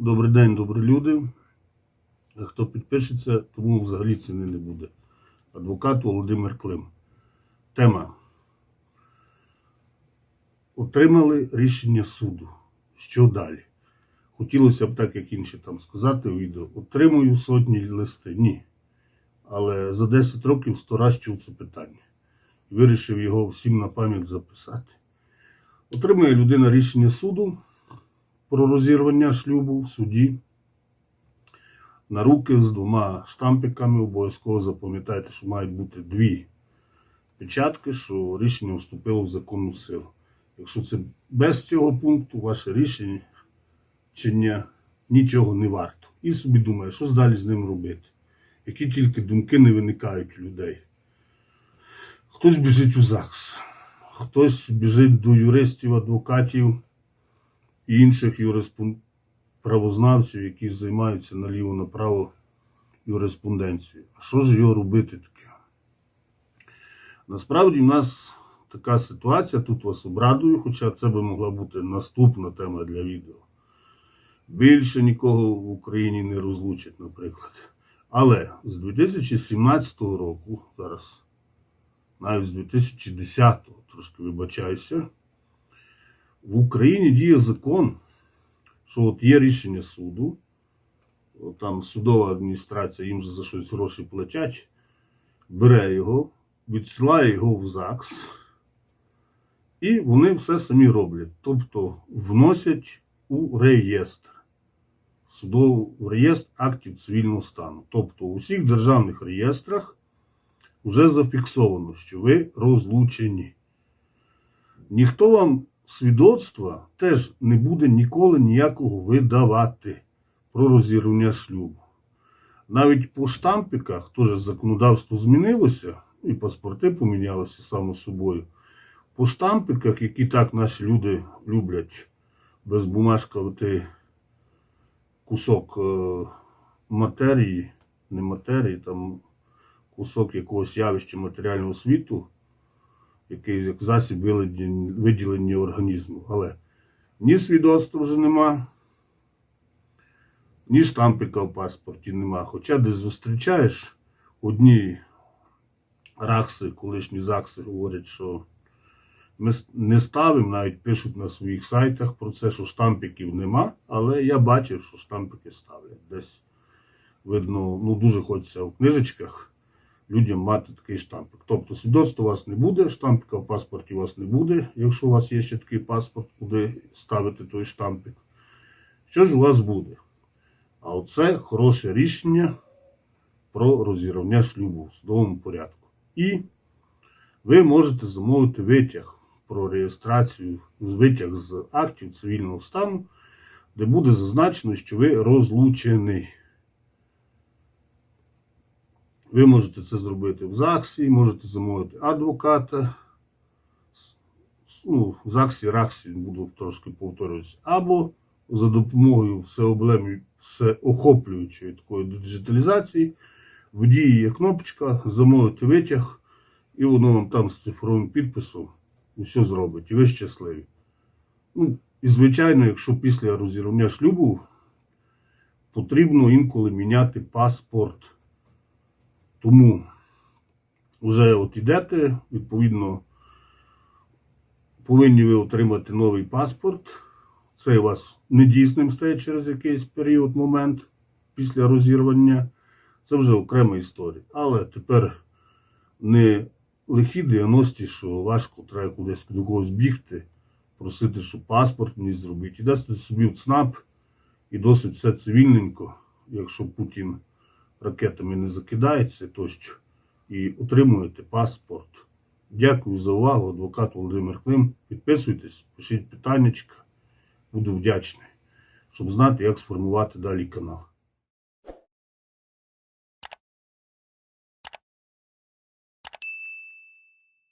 Добрий день, добрі люди. Хто підпишеться, тому взагалі ціни не буде. Адвокат Володимир Клим. Тема. Отримали рішення суду. Що далі? Хотілося б так, як інші там сказати у відео. Отримую сотні листи. Ні. Але за 10 років сто раз чув це питання. Вирішив його всім на пам'ять записати. Отримує людина рішення суду про розірвання шлюбу в суді. На руки з двома штампиками обов'язково запам'ятайте, що мають бути дві печатки, що рішення вступило в законну силу. Якщо це без цього пункту, ваше рішення чиня нічого не варто. І собі думає, що далі з ним робити. Які тільки думки не виникають у людей. Хтось біжить у ЗАГС, хтось біжить до юристів, адвокатів і інших правознавців, які займаються наліво-направо юриспонденцією. А що ж його робити таке? Насправді в нас така ситуація, тут вас обрадую, хоча це би могла бути наступна тема для відео. Більше нікого в Україні не розлучать, наприклад. Але з 2017 року, зараз, навіть з 2010, трошки вибачаюся, в Україні діє закон, що от є рішення суду, там судова адміністрація їм же за щось гроші платять, бере його, відсилає його в ЗАГС, і вони все самі роблять. Тобто вносять у реєстр. В реєстр актів цивільного стану. Тобто у всіх державних реєстрах вже зафіксовано, що ви розлучені. Ніхто вам свідоцтва теж не буде ніколи ніякого видавати про розірвання шлюбу. Навіть по штампиках теж законодавство змінилося, і паспорти помінялися само собою. По штампиках, які так наші люди люблять без бумажкувати кусок е, матерії, не матерії, там кусок якогось явища матеріального світу, який як засіб виділення організму. Але ні свідоцтва вже нема, ні штампика в паспорті нема. Хоча десь зустрічаєш одні ракси, колишні ЗАГСи говорять, що ми не ставимо, навіть пишуть на своїх сайтах про це, що штампиків нема, але я бачив, що штампики ставлять. Десь видно, ну дуже хочеться в книжечках людям мати такий штампик. Тобто свідоцтва у вас не буде, штампика в паспорті у вас не буде, якщо у вас є ще такий паспорт, куди ставити той штампик. Що ж у вас буде? А оце хороше рішення про розірвання шлюбу в судовому порядку. І ви можете замовити витяг про реєстрацію, витяг з актів цивільного стану, де буде зазначено, що ви розлучений. Ви можете це зробити в ЗАГСі, можете замовити адвоката. Ну, в ЗАГСі, РАКСі буду трошки повторюватися. Або за допомогою всеохоплюючої такої диджиталізації в дії є кнопочка замовити витяг, і воно вам там з цифровим підписом усе зробить. І ви щасливі. Ну, і звичайно, якщо після розірвання шлюбу потрібно інколи міняти паспорт. Тому вже от ідете, відповідно, повинні ви отримати новий паспорт. Цей у вас недійсним стає через якийсь період, момент після розірвання. Це вже окрема історія. Але тепер не лихі 90-ті, що важко, треба кудись до когось бігти, просити, щоб паспорт мені зробити. І дасте собі в ЦНАП і досить все цивільненько, якщо Путін ракетами не закидається тощо, і отримуєте паспорт. Дякую за увагу, адвокат Володимир Клим. Підписуйтесь, пишіть питаннячка. Буду вдячний, щоб знати, як сформувати далі канал.